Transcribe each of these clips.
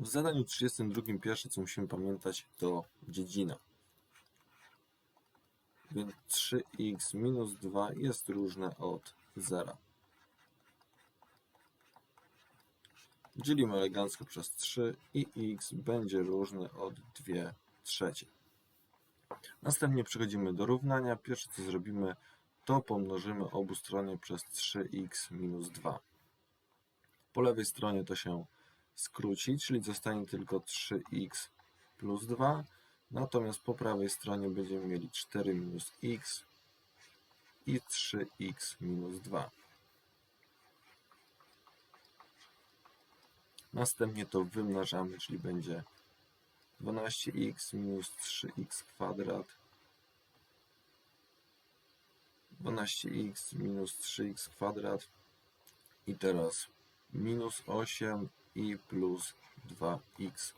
W zadaniu 32 pierwsze co musimy pamiętać to dziedzina. Więc 3x minus 2 jest różne od 0. Dzielimy elegancko przez 3 i x będzie różne od 2 trzecie. Następnie przechodzimy do równania. Pierwsze co zrobimy to pomnożymy obu strony przez 3x minus 2. Po lewej stronie to się skróci, czyli zostanie tylko 3x plus 2. Natomiast po prawej stronie będziemy mieli 4 minus x i 3x minus 2. Następnie to wymnażamy, czyli będzie 12x minus 3x kwadrat 12x minus 3x kwadrat i teraz minus 8 i plus 2x.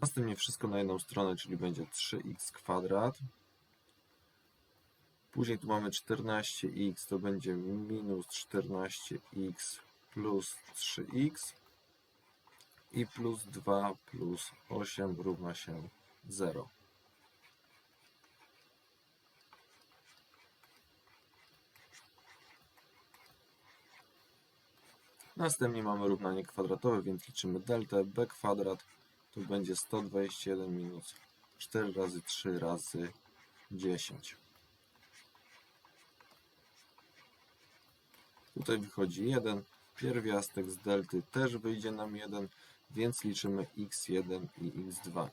Następnie wszystko na jedną stronę, czyli będzie 3x kwadrat. Później tu mamy 14x, to będzie minus 14x plus 3x i plus 2 plus 8 równa się 0. Następnie mamy równanie kwadratowe, więc liczymy deltę b kwadrat. To będzie 121 minus 4 razy 3 razy 10. Tutaj wychodzi 1. Pierwiastek z delty też wyjdzie nam 1, więc liczymy x1 i x2.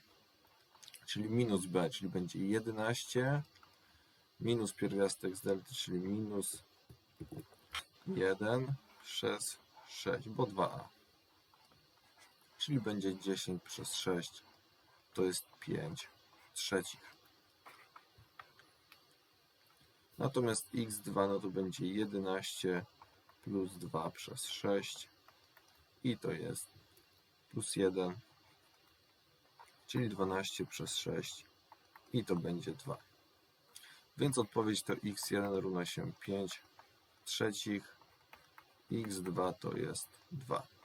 Czyli minus b, czyli będzie 11 minus pierwiastek z delty, czyli minus 1 przez 6, bo 2a. Czyli będzie 10 przez 6, to jest 5 trzecich. Natomiast x2 no to będzie 11 plus 2 przez 6 i to jest plus 1, czyli 12 przez 6 i to będzie 2. Więc odpowiedź to x1 równa się 5 trzecich, x2 to jest 2.